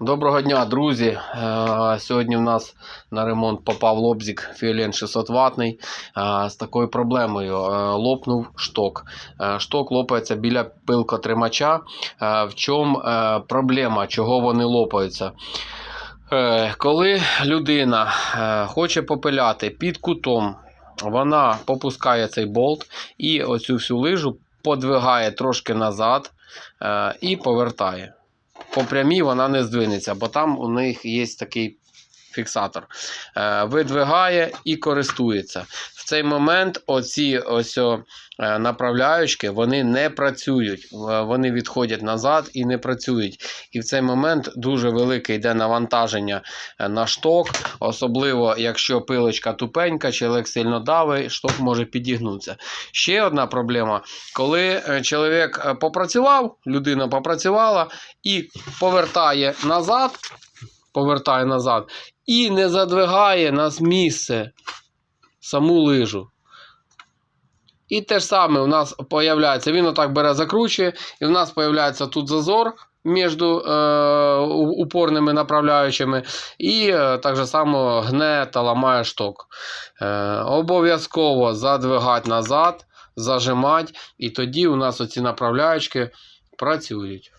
Доброго дня, друзі. Е, Сьогодні в нас на ремонт попав лобзик Фіолен 600 ватний е, з такою проблемою. Е, Лопнув шток. Шток лопається біля пилкотримача. В чому проблема, чого вони лопаються? Коли людина хоче попиляти під кутом, вона попускає цей болт і оцю всю лижу подвигає трошки назад і повертає по прямій вона не здвинеться, бо там у них є такий фіксатор. Е, видвигає і користується. В цей момент оці ось е, направляючки вони не працюють. Е, Вони відходять назад і не працюють. І в цей момент дуже велике йде навантаження на шток, особливо якщо пилочка тупенька елек сильно давить, шток може підігнутися. Ще одна проблема, коли чоловік попрацював, людина попрацювала і повертає назад, повертає назад і не задвигає на місце саму лижу. І те ж саме у нас появляється, він отак бере, закручує, і в нас появляється тут зазор між е, упорними направляючими, і е, так же само гне та ламає шток. Е, обов'язково задвигати назад, зажимати, і тоді у нас оці направляючки працюють.